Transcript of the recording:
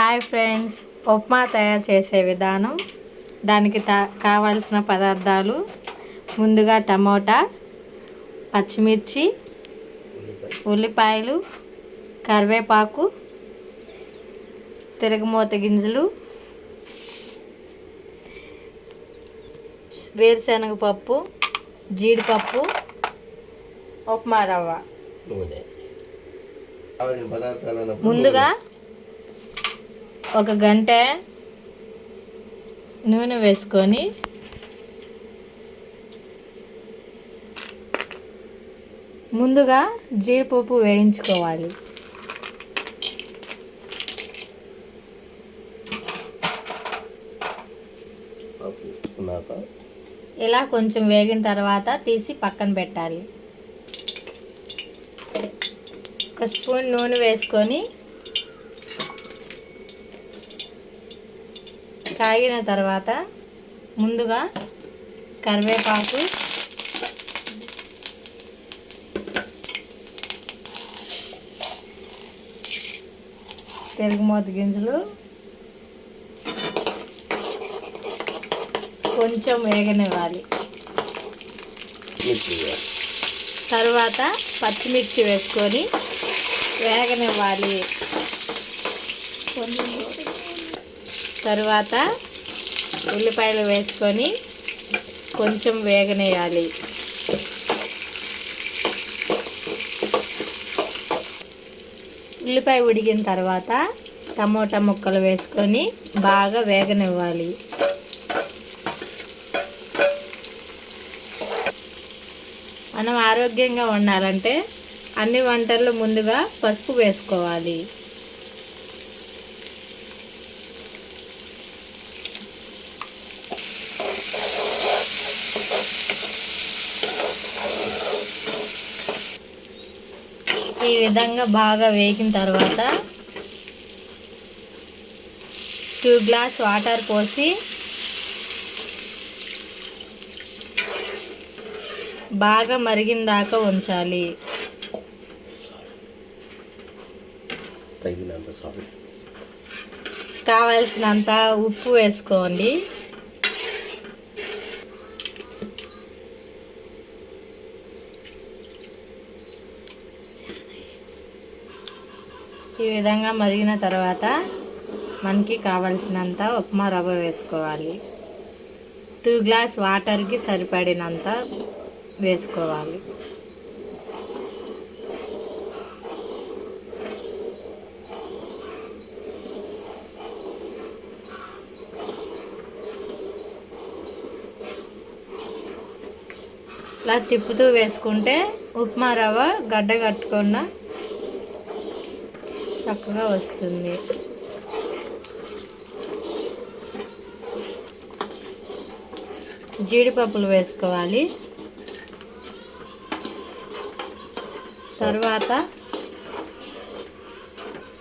Hi friends. Upma తయారు చేసే విధానం. దానికి తా కావాల్సిన పదార్థాలు. ముందుగా టమోటా పచ్చిమిర్చి ఉల్లిపాయలు కరివేపాకు తిరగమూత గింజలు వేరుశనగ పప్పు జీడిపప్పు ఉప్మా రవ్వ. ముందుగా ఒక గంట నూనె వేసుకొని ముందుగా జీడిపప్పు వేయించుకోవాలి. ఇలా కొంచెం వేగిన తర్వాత తీసి పక్కన పెట్టాలి. ఒక స్పూన్ నూనె వేసుకొని కాగిన తర్వాత ముందుగా కరివేపాకు పెరుగుమూత గింజలు కొంచెం వేగనివ్వాలి. తర్వాత పచ్చిమిర్చి వేసుకొని వేగనివ్వాలి తర్వాత ఉల్లిపాయలు వేసుకొని కొంచెం వేగనేయాలి. ఉల్లిపాయ ఉడికిన తర్వాత టమోటా ముక్కలు వేసుకొని బాగా వేగనివ్వాలి. మనం ఆరోగ్యంగా ఉండాలంటే అన్ని వంటల్లో ముందుగా పసుపు వేసుకోవాలి. ఈ విధంగా బాగా వేగిన తర్వాత టూ గ్లాస్ వాటర్ పోసి బాగా మరిగిన దాకా ఉంచాలి. కావలసినంత ఉప్పు వేసుకోండి. ఈ విధంగా మరిగిన తర్వాత మనకి కావలసినంత ఉప్మా రవ్వ వేసుకోవాలి. టూ గ్లాస్ వాటర్కి సరిపడినంత వేసుకోవాలి. ఇలా తిప్పుతూ వేసుకుంటే ఉప్మా రవ్వ గడ్డ కట్టకుండా చక్కగా వస్తుంది. జీడిపప్పులు వేసుకోవాలి. తర్వాత